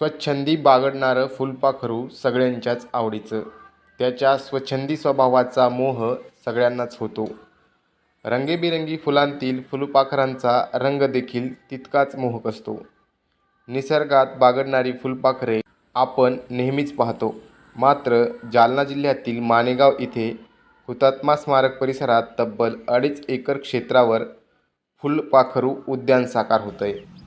स्वच्छंदी बागडणारं फुलपाखरू सगळ्यांच्याच आवडीचं. त्याच्या स्वच्छंदी स्वभावाचा मोह सगळ्यांनाच होतो. रंगीबेरंगी फुलांतील फुलपाखरांचा रंग देखील तितकाच मोहक असतो. निसर्गात बागडणारी फुलपाखरे आपण नेहमीच पाहतो. मात्र जालना जिल्ह्यातील माणेगाव इथे हुतात्मा स्मारक परिसरात तब्बल अडीच एकर क्षेत्रावर फुलपाखरू उद्यान साकार होतं आहे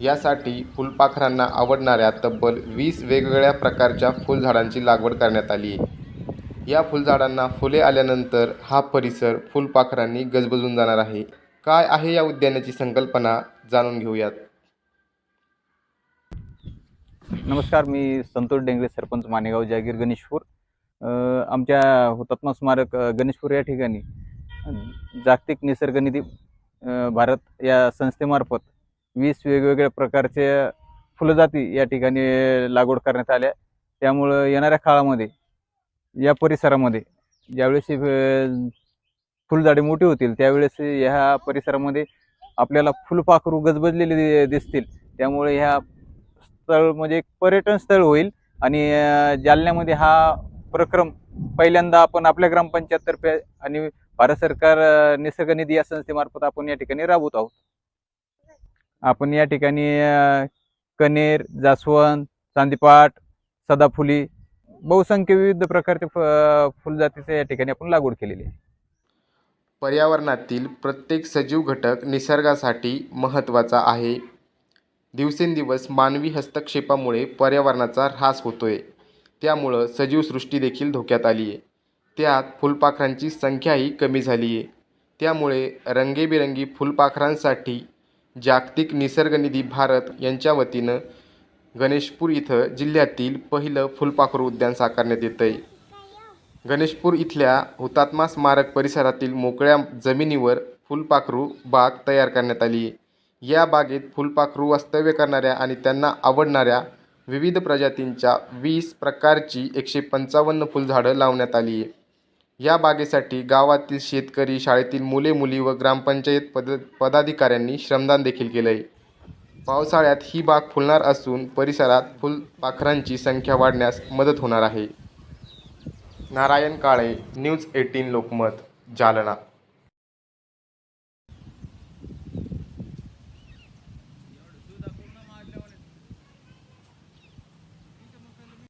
यासाठी फुलपाखरांना आवडणाऱ्या तब्बल वीस वेगवेगळ्या प्रकारच्या फुलझाडांची लागवड करण्यात आली. आहे या फुलझाडांना फुले आल्यानंतर हा परिसर फुलपाखरांनी गजबजून जाणार आहे. काय आहे या उद्यानाची संकल्पना जाणून घेऊयात. नमस्कार मी संतोष डेंगरे सरपंच मानेगाव जागीर गणेशपूर. आमच्या हुतात्मा स्मारक गणेशपूर या ठिकाणी जागतिक निसर्गनिधी भारत या संस्थेमार्फत वीस वेगवेगळ्या प्रकारचे फुलजाती या ठिकाणी लागवड करण्यात आल्या. त्यामुळं येणाऱ्या काळामध्ये या परिसरामध्ये ज्यावेळेस फुलझाडे मोठी होतील त्यावेळेस ह्या परिसरामध्ये आपल्याला फुलपाखरू गजबजलेले दि- दिसतील. त्यामुळे ह्या स्थळ म्हणजे एक पर्यटन स्थळ होईल आणि जालन्यामध्ये हा प्रक्रम पहिल्यांदा आपण आपल्या ग्रामपंचायततर्फे आणि भारत सरकार निसर्ग निधी या संस्थेमार्फत आपण या ठिकाणी राबवत आहोत. आपण या ठिकाणी कणेर कनेर जास्वंद चांदीपाट सदाफुली बहुसंख्य विविध प्रकारचे फ- फुलजातीचे या ठिकाणी आपण लागवड केलेली आहे. पर्यावरणातील प्रत्येक सजीव घटक निसर्गासाठी महत्त्वाचा आहे. दिवसेंदिवस मानवी हस्तक्षेपामुळे पर्यावरणाचा ऱ्हास होतोय. त्यामुळं सजीवसृष्टी देखील धोक्यात आली आहे. त्यात फुलपाखरांची संख्याही कमी झाली आहे. त्यामुळे रंगीबेरंगी फुलपाखरांसाठी जागतिक निसर्ग निधी भारत यांच्या वतीनं गणेशपूर इथं जिल्ह्यातील पहिलं फुलपाखरू उद्यान साकारण्यात येतं आहे गणेशपूर इथल्या हुतात्मा स्मारक परिसरातील मोकळ्या जमिनीवर फुलपाखरू बाग तयार करण्यात आली. आहे या बागेत फुलपाखरू वास्तव्य करणाऱ्या आणि त्यांना आवडणाऱ्या विविध प्रजातींच्या वीस प्रकारची एकशे पंचावन्न फुलझाडं लावण्यात आली. आहे या बागेसाठी गावातील शेतकरी शाळेतील मुले मुली व ग्रामपंचायत पद पदाधिकाऱ्यांनी श्रमदान देखील केलं आहे पावसाळ्यात ही बाग फुलणार असून परिसरात फुलपाखरांची संख्या वाढण्यास मदत होणार आहे. Narayan Kale news eighteen Lokmat Jalna.